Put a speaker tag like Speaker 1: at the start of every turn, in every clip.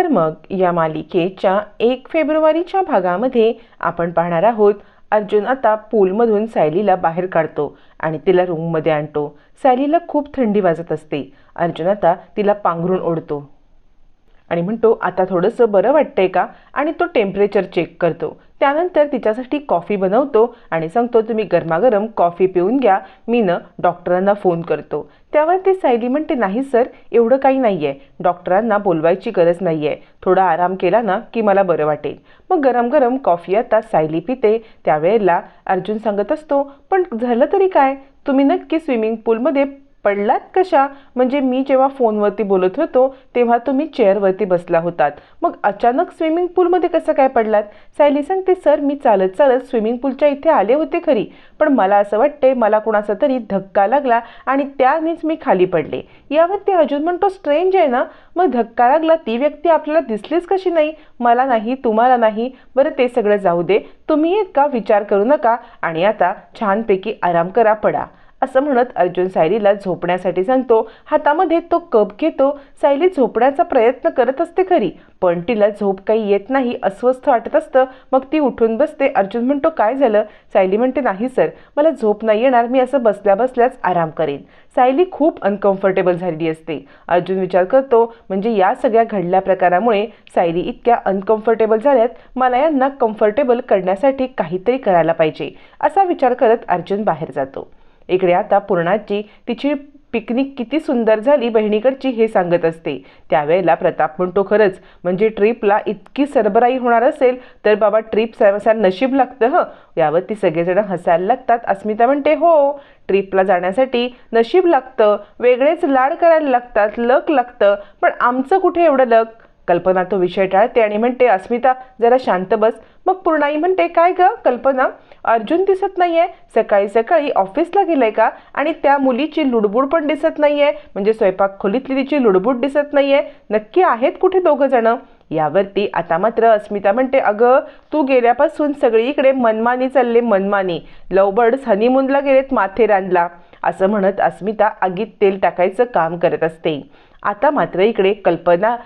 Speaker 1: तर मग या मालिकेच्या एक फेब्रुवारीच्या भागामध्ये आपण पाहणार आहोत अर्जुन आता पूलमधून सायलीला बाहेर काढतो आणि तिला रूममध्ये आणतो. सायलीला खूप थंडी वाजत असते. अर्जुन आता तिला पांघरून ओढतो आणि म्हणतो आता थोडंसं बरं वाटतंय का? आणि तो टेम्परेचर चेक करतो. त्यानंतर तिच्यासाठी कॉफी बनवतो आणि सांगतो तुम्ही गरमागरम कॉफी पिऊन घ्या. मी न डॉक्टरांना फोन करतो. त्यावर ते सायली म्हणते नाही सर एवढं काही नाही आहे डॉक्टरांना बोलवायची गरज नाही आहे थोडा आराम केला ना की मला बरं वाटेल. मग गरम गरम कॉफी आता सायली पिते. त्यावेळेला अर्जुन सांगत असतो पण झालं तरी काय? तुम्ही नक्की स्विमिंग पूलमध्ये पडलात कशा? म्हणजे मी जेव्हा फोनवरती बोलत होतो तेव्हा तुम्ही चेअरवरती बसला होतात. मग अचानक स्विमिंग पूलमध्ये कसं काय पडलात? सायली सांगते सर मी चालत चालत स्विमिंग पूलच्या इथे आले होते खरी. पण मला असं वाटते मला कोणाचा तरी धक्का लागला आणि त्यानेच मी खाली पडले. यावरती अजून म्हणतो स्ट्रेंज आहे ना? मग धक्का लागला ती व्यक्ती आपल्याला दिसलीच कशी नाही? मला नाही तुम्हाला नाही. बरं ते सगळं जाऊ दे. तुम्ही का विचार करू नका आणि आता छानपैकी आराम करा पडा. असं म्हणत अर्जुन सायलीला झोपण्यासाठी सांगतो हातामध्ये तो कप घेतो सायली झोपण्याचा प्रयत्न करत असते खरी पण तिला झोप काही येत नाही अस्वस्थ वाटत असतं. मग ती उठून बसते. अर्जुन म्हणतो काय झालं? सायली म्हणते नाही सर मला झोप नाही येणार. मी असं बसल्या बसल्याच आराम करेन. सायली खूप अनकम्फर्टेबल झालेली असते. अर्जुन विचार करतो म्हणजे या सगळ्या घडल्या प्रकारामुळे सायली इतक्या अनकम्फर्टेबल झाल्यात? मला यांना कम्फर्टेबल करण्यासाठी काहीतरी करायला पाहिजे. असा विचार करत अर्जुन बाहेर जातो. इकडे आता पूर्णाची तिची पिकनिक किती सुंदर झाली बहिणीकडची हे सांगत असते. त्यावेळेला प्रताप म्हणतो खरंच म्हणजे ट्रीपला इतकी सरबराई होणार असेल तर बाबा ट्रीप सर्वसा नशीब लागतं हं? यावर ती सगळेजण हसायला लागतात. अस्मिता म्हणते हो ट्रीपला जाण्यासाठी नशीब लागतं वेगळेच लाड करायला लागतात लक लागतं पण आमचं कुठे एवढं लक? कल्पना तो विषय टाळते आणि म्हणते अस्मिता जरा शांत बस. मग पूर्णाई म्हणते काय ग कल्पना? अर्जुन दिसत नाहीये. सकाळी सकाळी ऑफिसला गेलाय का? आणि त्या मुलीची लुडबुड पण दिसत नाहीये. म्हणजे स्वयंपाक खोलीतली तिची लुडबुड दिसत नाहीये. नक्की आहेत कुठे दोघं जण? यावरती आता मात्र अस्मिता म्हणते अगं तू गेल्यापासून सगळीकडे मनमानी चालले मनमानी. लवबर्ड्स हनीमूनला गेलेत माथेरानला. असं म्हणत अस्मिता आगीत तेल टाकायचं काम करत असते. आता मात्र इकडे कल्पना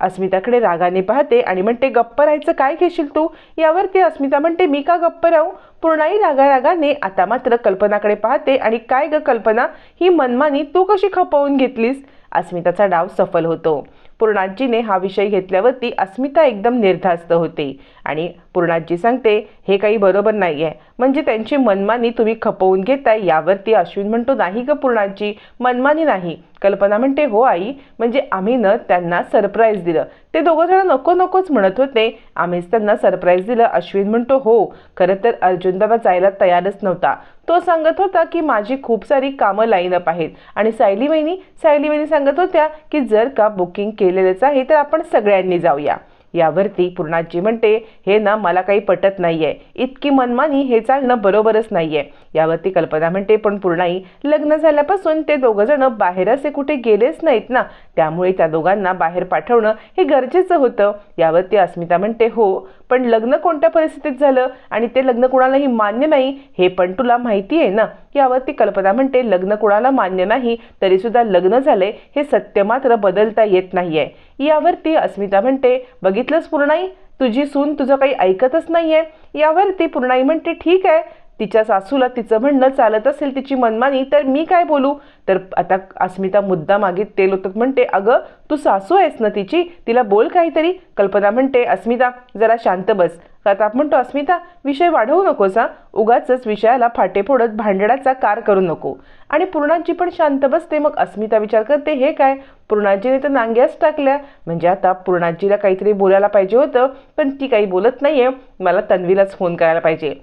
Speaker 1: अस्मिताकडे रागाने पाहते आणि म्हणते गप्प राहायचं काय घेशील तू? यावरती अस्मिता म्हणते मी का गप्प राहू? पूर्णाई रागा रागाने आता मात्र कल्पनाकडे पाहते आणि काय ग कल्पना? ही मनमानी तू कशी खपवून घेतलीस? अस्मिताचा डाव सफल होतो. पूर्णाजीने हा विषय घेतल्यावरती अस्मिता एकदम निर्धास्त होते. आणि पूर्णाजी सांगते हे काही बरोबर नाही आहे म्हणजे त्यांची मनमानी तुम्ही खपवून घेताय यावरती अश्विन म्हणतो नाही ग पूर्णाजी मनमानी नाही. कल्पना म्हणते हो आई. म्हणजे आम्ही न त्यांना सरप्राईज दिलं. ते दोघं जण नको नकोच म्हणत होते. आम्हीच त्यांना सरप्राईज दिलं. अश्विन म्हणतो हो. खरं तर अर्जुन बाबा जायला तयारच नव्हता. तो सांगत होता की माझी खूप सारी कामं लाईन अप आहेत. आणि सायली वहिनी सायली वहिनी सांगत होत्या की जर का बुकिंग केलेलंच आहे तर आपण सगळ्यांनी जाऊया. यावरती पूर्णाजी म्हणते हे ना मला काही पटत नाही आहे इतकी मनमानी हे चालणं बरोबरच नाही आहे यावरती कल्पना म्हणते पण पूर्णाई लग्न झाल्यापासून ते दोघं जण बाहेर असे कुठे गेलेच नाहीत ना. त्यामुळे त्या दोघांना बाहेर पाठवणं हे गरजेचं होतं. यावरती अस्मिता म्हणते हो पण लग्न कोणत्या परिस्थितीत झालं? आणि ते लग्न कुणालाही मान्य नाही हे पण तुला माहिती आहे ना? यावरती कल्पना म्हणते लग्न कुणाला मान्य नाही तरी सुद्धा लग्न झाले हे सत्य मात्र बदलता येत नाहीये. यावरती अस्मिता म्हणते बघितलंच पूर्णाई? तुझी सून तुझं काही ऐकतच नाहीये. यावरती पूर्णाई म्हणते ठीक आहे तिच्या सासूला तिचं म्हणणं चालत असेल तिची मनमानी तर मी काय बोलू? तर आता अस्मिता मुद्दा मागे तेल होतं म्हणते अगं तू सासू आहेस ना तिची? तिला बोल काहीतरी. कल्पना म्हणते अस्मिता जरा शांत बस. प्रताप म्हणतो अस्मिता विषय वाढवू नकोस हा. उगाच विषयाला फाटे फोडत भांडणाचा कार करू नको. आणि पूर्णाजी पण शांत बसते मग अस्मिता विचार करते हे काय? पूर्णाजीने तर नांग्याच टाकल्या. म्हणजे आता पूर्णाजीला काहीतरी बोलायला पाहिजे होतं पण ती काही बोलत नाहीये. मला तन्वीलाच फोन करायला पाहिजे.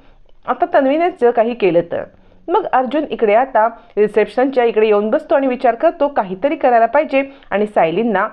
Speaker 1: आता तन्वीनेच जर काही केलं तर. मग अर्जुन इकडे आता रिसेप्शनच्या इकडे येऊन बसतो आणि विचार करतो काहीतरी करायला पाहिजे. आणि सायलींना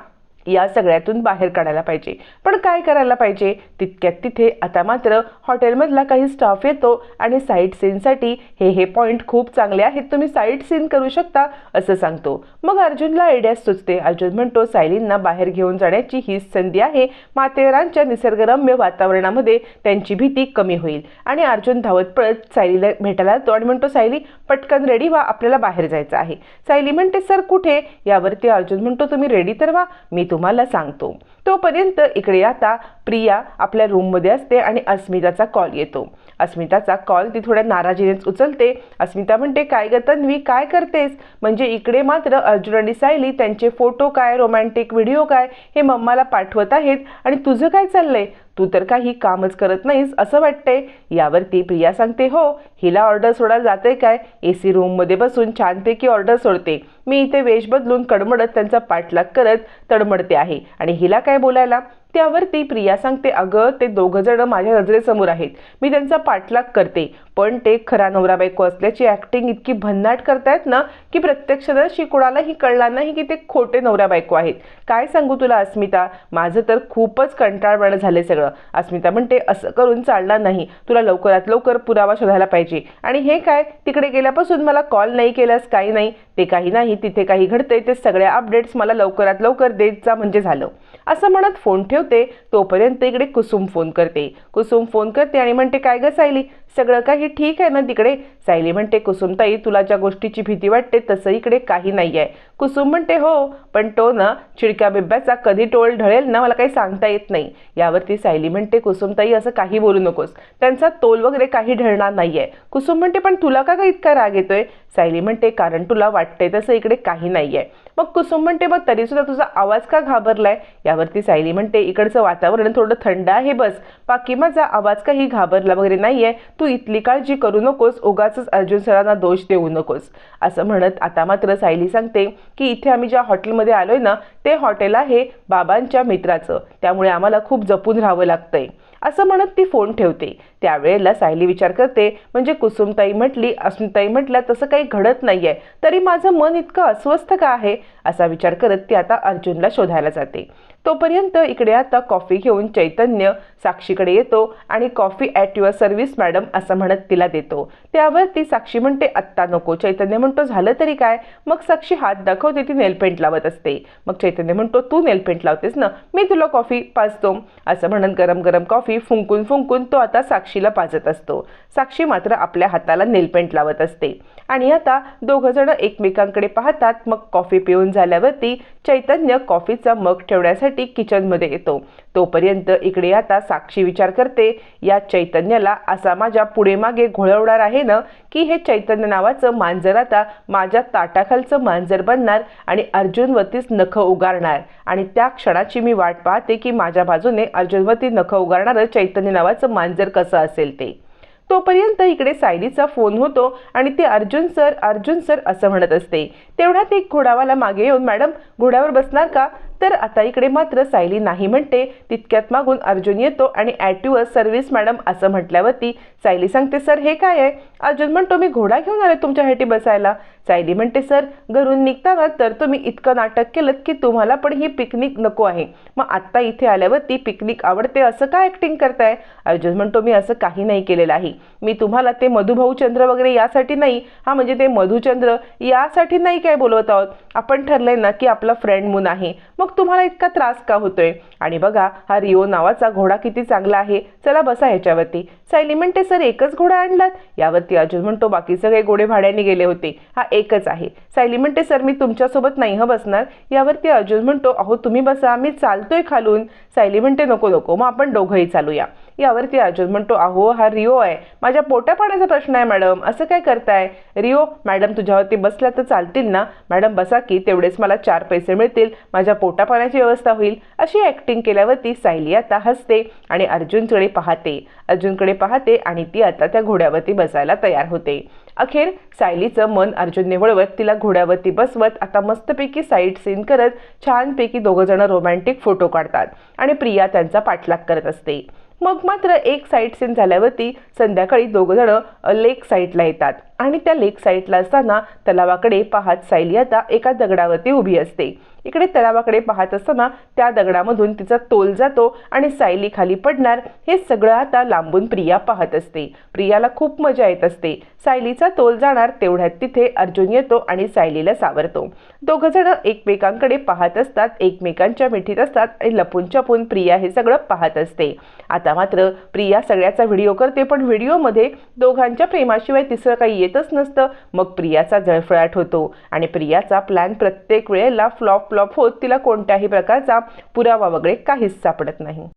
Speaker 1: या सगळ्यातून बाहेर काढायला पाहिजे. पण काय करायला पाहिजे? तितक्यात तिथे आता मात्र हॉटेलमधला काही स्टाफ येतो आणि साईट सीनसाठी हे हे पॉईंट खूप चांगले आहेत. तुम्ही साईट सीन करू शकता असं सांगतो. मग अर्जुनला आयडिया सुचते. अर्जुन म्हणतो सायलींना बाहेर घेऊन जाण्याची ही संधी आहे. माथेरानच्या निसर्गरम्य वातावरणामध्ये त्यांची भीती कमी होईल. आणि अर्जुन धावत पळत सायलीला भेटायला जातो आणि म्हणतो सायली पटकन रेडी व्हा. आपल्याला बाहेर जायचं आहे. सायली म्हणते सर कुठे? यावरती अर्जुन म्हणतो तुम्ही रेडी तर व्हा. मी तुम्हाला सांगतो. तोपर्यंत इकडे आता प्रिया आपल्या रूममध्ये असते आणि अस्मिताचा कॉल येतो. अस्मिताचा कॉल ती थोड्या नाराजीनेच उचलते. अस्मिता म्हणते काय ग तन्वी काय करतेस? म्हणजे इकडे मात्र अर्जुन आणि सायली त्यांचे फोटो काय रोमॅन्टिक व्हिडिओ काय हे मम्माला पाठवत आहेत. आणि तुझं काय चाललंय? तू तर काही कामच करत नाहीस असं वाटतंय. यावरती प्रिया सांगते हो हिला ऑर्डर सोडायला जाते काय? ए सी रूममध्ये बसून छानपैकी ऑर्डर सोडते. मी इथे वेश बदलून कडमडत त्यांचा पाठलाग करत तडमडते आहे. आणि हिला काय बोलायला? त्यावर ती प्रिया सांगते अगं ते दोघं जण माझ्या नजरेसमोर आहेत. मी त्यांचा पाठलाग करते. पण ते खरा नवरा बायको असल्याची ॲक्टिंग इतकी भन्नाट करतायत ना की प्रत्यक्षदर्शी कुणालाही कळणार नाही की ते खोटे नवरा बायको आहेत. काय सांगू तुला अस्मिता? माझं तर खूपच कंटाळवाणं झाले सगळं. अस्मिता म्हणते असं करून चालणार नाही. तुला लवकरात लवकर पुरावा शोधायला पाहिजे. आणि हे काय? तिकडे गेल्यापासून मला कॉल नाही केलास काही नाही. ते काही नाही तिथे काही घडतंय ते सगळ्या अपडेट्स मला लवकरात लवकर देत जा म्हणजे झालं. असं म्हणत फोन ठेव ठेवते तोपर्यंत इकडे कुसुम फोन करते. कुसुम फोन करते आणि म्हणते काय गं सायली? सगळं काही ठीक आहे ना तिकडे? सायली म्हणते कुसुमताई तुला ज्या गोष्टीची भीती वाटते तसं इकडे काही नाही आहे कुसुम म्हणते हो पण तो ना चिडक्या बिब्ब्याचा कधी टोळ ढळेल ना मला काही सांगता येत नाही. यावरती सायली म्हणते कुसुमताई असं काही बोलू नकोस. त्यांचा तोल वगैरे काही ढळणार नाही आहे कुसुम म्हणते पण तुला का ग इतका राग येतोय? सायली म्हणते कारण तुला वाटते तसं इकडे काही नाही आहे मग कुसुम म्हणते मग तरीसुद्धा तुझा आवाज का घाबरलाय? यावरती सायली म्हणते इकडचं वातावरण थोडं थंड आहे बस. बाकी माझा आवाज काही घाबरला वगैरे नाहीये. तू इथली काळजी करू नकोस. उगाच अर्जुन सरांना दोष देऊ नकोस. असं म्हणत आता मात्र सायली सांगते की इथे आम्ही ज्या हॉटेलमध्ये आलोय ना ते हॉटेल आहे बाबांच्या मित्राचं. त्यामुळे आम्हाला खूप जपून राहावं लागतंय. असं म्हणत ती फोन ठेवते. त्यावेळेला सायली विचार करते म्हणजे कुसुमताई म्हटली अस्मिताई म्हटल्या तसं काही घडत नाही आहे तरी माझं मन इतकं अस्वस्थ का आहे? असा विचार करत ती आता अर्जुनला शोधायला जाते. तोपर्यंत इकडे आता कॉफी घेऊन चैतन्य साक्षीकडे येतो आणि coffee at your service madam असं म्हणत तिला देतो. त्यावर ती साक्षी म्हणते आत्ता नको. चैतन्य म्हणतो झालं तरी काय? मग साक्षी हात दाखवते ती नेलपेंट लावत असते. मग चैतन्य म्हणतो तू नेलपेंट लावतेस ना? मी तुला कॉफी पाजतो. असं म्हणत गरम गरम कॉफी फुंकून फुंकून तो आता साक्षीला पाजत असतो. साक्षी मात्र आपल्या हाताला नेलपेंट लावत असते. आणि आता दोघं जण एकमेकांकडे पाहतात मग कॉफी पिऊन झाल्यावरती चैतन्य कॉफीचा मग ठेवण्यासाठी किचनमध्ये येतो. तोपर्यंत इकडे आता साक्षी विचार करते या चैतन्याला असा माझ्या पुढे मागे घोळवणार आहे ना की हे चैतन्य नावाचं मांजर आता माझ्या ताटाखालचं मांजर बनणार आणि अर्जुनवतीच नखं उगारणार. आणि त्या क्षणाची मी वाट पाहते की माझ्या बाजूने अर्जुनवती नखं उगारणारं चैतन्य नावाचं मांजर कसं असेल ते. तोपर्यंत इकडे सायलीचा फोन होतो आणि ते अर्जुन सर अर्जुन सर असं म्हणत असते. तेवढ्यात एक घोडावाला मागे येऊन मॅडम घोड्यावर बसणार का? तर आता इकडे मात्र सायली नाही म्हणते. तितक्यात मागून अर्जुन येतो आणि ॲटिव सर्व्हिस मॅडम असं म्हटल्यावरती सायली सांगते सर हे काय आहे? अर्जुन म्हणतो मी घोडा घेऊन आले तुमच्यासाठी बसायला. सायली म्हणते सर घरून निघताना तर तुम्ही इतकं नाटक केलं की तुम्हाला पण ही पिकनिक नको आहे. मग आत्ता इथे आल्यावरती पिकनिक आवडते असं काय ॲक्टिंग करताय? अर्जुन म्हणतो मी असं काही नाही केलेलं आहे. मी तुम्हाला ते मधुभाऊचंद्र वगैरे यासाठी नाही हा म्हणजे ते मधुचंद्र यासाठी नाही काय बोलवत आहोत? आपण ठरलंय ना की आपला फ्रेंड मून आहे. मग तुम्हाला इतका त्रास का होतोय? आणि बघा हा रिओ नावाचा घोडा किती चांगला आहे. चला बसा ह्याच्यावरती. सायली म्हणते सर. एकच घोडा आणलात. यावरती अर्जुन म्हणतो बाकी सगळे घोडे भाड्याने गेले होते. हा एकच आहे. सायली म्हणते सर. मी तुमच्यासोबत नाही हं बसणार. यावरती अर्जुन म्हणतो अहो तुम्ही बसा. मी चालतोय खालून. सायली म्हणते नको नको. मग आपण दोघंही चालूया. यावरती अर्जुन म्हणतो अहो हा रिओ आहे. माझ्या पोट्या पाण्याचा प्रश्न आहे मॅडम. असं काय करताय? रिओ मॅडम तुझ्यावरती बसल्या तर चालतील ना? मॅडम बसा की तेवढेच मला चार पैसे मिळतील. माझ्या पोटा पाण्याची व्यवस्था होईल. अशी ॲक्टिंग केल्यावरती सायली आता हसते आणि अर्जुनकडे पाहते. अर्जुनकडे पाहते आणि ती आता त्या घोड्यावरती बसायला तयार होते. अखेर सायलीचं मन अर्जुनने वळवत तिला घोड्यावरती बसवत आता मस्तपैकी साईट सीन करत छानपैकी दोघंजण रोमॅन्टिक फोटो काढतात आणि प्रिया त्यांचा पाठलाग करत असते. मग मात्र एक साईट सीन झाल्यावरती संध्याकाळी दोघंजण लेक साईटला येतात. आणि त्या लेक साईटला असताना तलावाकडे पाहत सायली आता एका दगडावरती उभी असते. इकडे तलावाकडे पाहत असताना त्या दगडामधून तिचा तोल जातो आणि सायली खाली पडणार हे सगळं आता लांबून प्रिया पाहत असते. प्रियाला खूप मजा येत असते. सायलीचा तोल जाणार तेवढ्यात तिथे अर्जुन येतो आणि सायलीला सावरतो. दोघं जण एकमेकांकडे पाहत असतात एकमेकांच्या मिठीत असतात आणि लपून छपून प्रिया हे सगळं पाहत असते. आता मात्र प्रिया सगळ्याचा व्हिडिओ करते पण व्हिडिओमध्ये दोघांच्या प्रेमाशिवाय तिसरं काही येतच नसतं. मग प्रियाचा जळफळाट होतो. आणि प्रियाचा प्लॅन प्रत्येक वेळेला फ्लॉप फ्लॉप होत. तिला कोणत्याही प्रकारचा पुरावा वगैरे काहीच सापडत नाही.